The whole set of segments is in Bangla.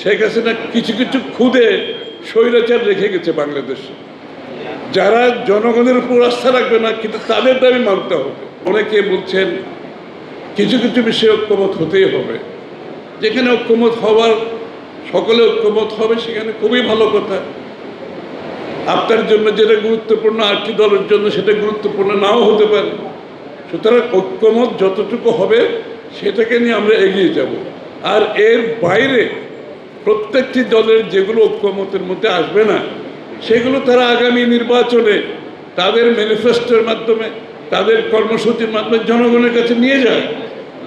শেখ হাসিনা কিছু কিছু খুদে স্বৈরাচার রেখে গেছে বাংলাদেশে। যারা জনগণের উপর আস্থা রাখবে না, কিন্তু তাদের দাবি মানতে হবে। অনেকে বলছেন, কিছু কিছু বিষয়ে ঐক্যমত হতেই হবে। যেখানে ঐক্যমত হওয়ার সকলে ঐক্যমত হবে, সেখানে খুবই ভালো কথা। আপনার জন্য যেটা গুরুত্বপূর্ণ, আরেকটি দলের জন্য সেটা গুরুত্বপূর্ণ নাও হতে পারে। সুতরাং ঐক্যমত যতটুকু হবে, সেটাকে নিয়ে আমরা এগিয়ে যাব। আর এর বাইরে প্রত্যেকটি দলের যেগুলো ঐক্যমতের মধ্যে আসবে না, সেগুলো তারা আগামী নির্বাচনে তাদের ম্যানিফেস্টোর মাধ্যমে, তাদের কর্মসূচির মাধ্যমে জনগণের কাছে নিয়ে যায়।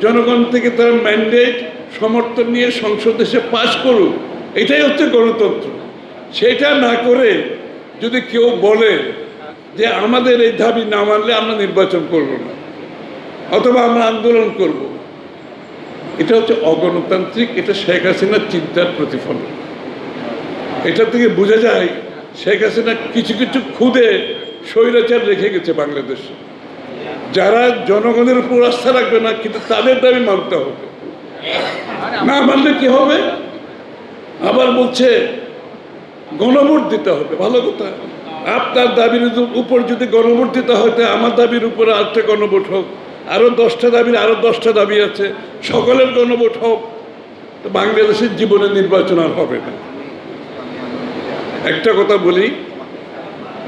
জনগণ থেকে তারা ম্যান্ডেট সমর্থন নিয়ে সংসদ এসে পাশ করুক, এটাই হচ্ছে গণতন্ত্র। সেটা না করে যদি কেউ বলে যে আমাদের এই দাবি না মানলে আমরা নির্বাচন করব না, অথবা আমরা আন্দোলন করব। এটা হচ্ছে অগণতান্ত্রিক, এটা শেখ হাসিনার চিন্তার প্রতিফলন। এটা থেকে বোঝা যায়, শেখ হাসিনা কিছু কিছু খুদে স্বৈরাচার রেখে গেছে বাংলাদেশে। যারা জনগণের উপর আস্থা রাখবে না, কিন্তু তাদের দাবি মানতে হবে। না মানলে কি হবে? আবার বলছে, গণভোট দিতে হবে। ভালো কথা। আপনার দাবির উপর যদি গণভোট দিতে হয় আমার দাবির উপরে আরেকটা গণভোট হোক। আরও দশটা দাবির আরও দশটা দাবি আছে। সকলের গণভোট হোক বাংলাদেশের জীবনে নির্বাচন আর হবে না। একটা কথা বলি,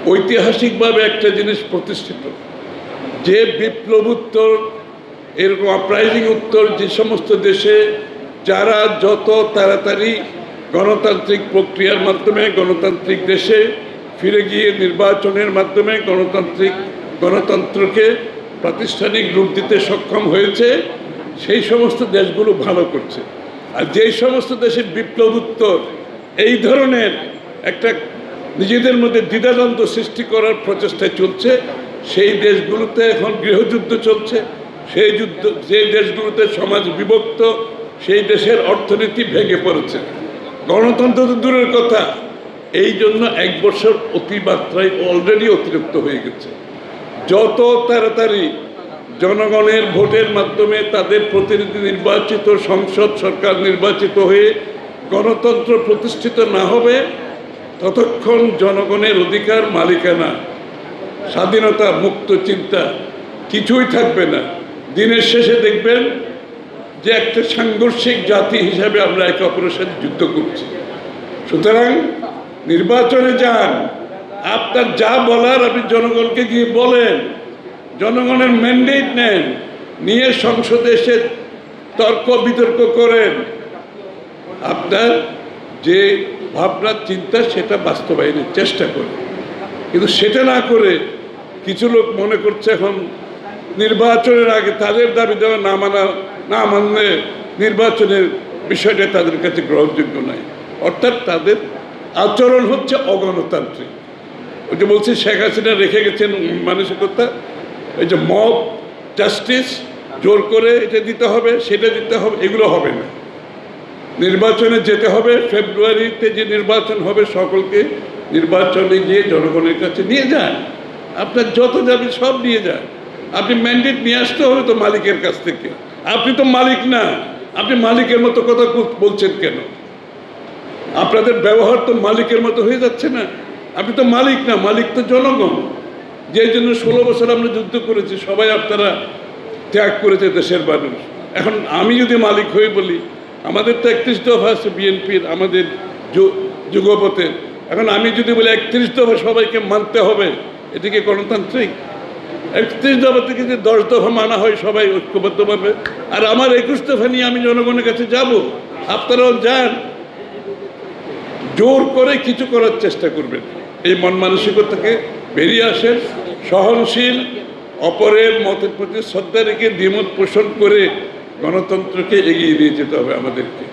ঐতিহাসিকভাবে একটা জিনিস প্রতিষ্ঠিত। যে বিপ্লব উত্তর, এরকম আপ্রাইজিং উত্তর, যে সমস্ত দেশে যারা যত তাড়াতাড়ি গণতান্ত্রিক প্রক্রিয়ার মাধ্যমে, গণতান্ত্রিক দেশে ফিরে গিয়ে নির্বাচনের মাধ্যমে গণতান্ত্রিক গণতন্ত্রকে প্রাতিষ্ঠানিক রূপ দিতে সক্ষম হয়েছে, সেই সমস্ত দেশগুলো ভালো করছে। আর যেই সমস্ত দেশের বিপ্লব উত্তর, এই ধরনের একটা নিজেদের মধ্যে দ্বিধাদ্বন্দ্ব সৃষ্টি করার প্রচেষ্টা চলছে, সেই দেশগুলোতে এখন গৃহযুদ্ধ চলছে। সেই যুদ্ধ, যে দেশগুলোতে সমাজ বিভক্ত, সেই দেশের অর্থনীতি ভেঙে পড়েছে। গণতন্ত্র তো দূরের কথা, এই জন্য এক বছর অতিমাত্রায় অলরেডি অতিরিক্ত হয়ে গেছে। যত তাড়াতাড়ি জনগণের ভোটের মাধ্যমে তাদের প্রতিনিধি নির্বাচিত, সংসদ সরকার নির্বাচিত হয়ে গণতন্ত্র প্রতিষ্ঠিত না হবে, ততক্ষণ জনগণের অধিকার মালিকানা, স্বাধীনতা মুক্ত চিন্তা কিছুই থাকবে না। দিনের শেষে দেখবেন যে একটা সাংঘর্ষিক জাতি হিসাবে আমরা একে অপরের সাথে যুদ্ধ করছি। সুতরাং নির্বাচনে যান আপনার যা বলার আপনি জনগণকে গিয়ে বলেন। জনগণের ম্যান্ডেট নেন, নিয়ে সংসদে এসে তর্ক বিতর্ক করেন। আপনার যে ভাবনা, চিন্তা, সেটা বাস্তবায়নের চেষ্টা করে কিন্তু সেটা না করে কিছু লোক মনে করছে এখন নির্বাচনের আগে তাদের দাবি দেওয়া না মানা, না মানলে নির্বাচনের বিষয়টা তাদের কাছে গ্রহণযোগ্য নয়। অর্থাৎ তাদের আচরণ হচ্ছে অগণতান্ত্রিক। ওই যে বলছি, শেখ হাসিনা রেখে গেছেন মানসিকতা। এই যে মব জাস্টিস জোর করে এটা দিতে হবে, সেটা দিতে হবে, এগুলো হবে না। নির্বাচনে যেতে হবে, ফেব্রুয়ারিতে যে নির্বাচন হবে, সকলকে নির্বাচনে গিয়ে জনগণের কাছে নিয়ে যান। আপনার যত যাবে সব নিয়ে যান। আপনি ম্যান্ডেট নিয়ে আসতে হবে তো মালিকের কাছ থেকে। আপনি তো মালিক না। আপনি মালিকের মতো কথা বলছেন কেন? আপনাদের ব্যবহার তো মালিকের মতো হয়ে যাচ্ছে না। আপনি তো মালিক না, মালিক তো জনগণ। যে জন্য ষোলো বছর আমরা যুদ্ধ করেছি, সবাই আপনারা ত্যাগ করেছে দেশের মানুষ। এখন আমি যদি মালিক হয়ে বলি, আমাদের তো একত্রিশ দফা আছে বিএনপির, আমাদের যুগপথের। এখন আমি যদি বলি একত্রিশ দফা সবাইকে মানতে হবে, এটা কি গণতান্ত্রিক? একত্রিশ দফা থেকে যদি দশ দফা মানা হয়, সবাই ঐক্যবদ্ধভাবে। আর আমার একুশ দফা নিয়ে আমি জনগণের কাছে যাব, আপনারাও যান। জোর করে কিছু করার চেষ্টা করবেন। এই মন মানসিকতাকে বেরিয়ে আসেন সহনশীল, অপরের মতের প্রতি শ্রদ্ধা রেখে দ্বিমত পোষণ করে গণতন্ত্রকে এগিয়ে নিয়ে যেতে হবে আমাদেরকে।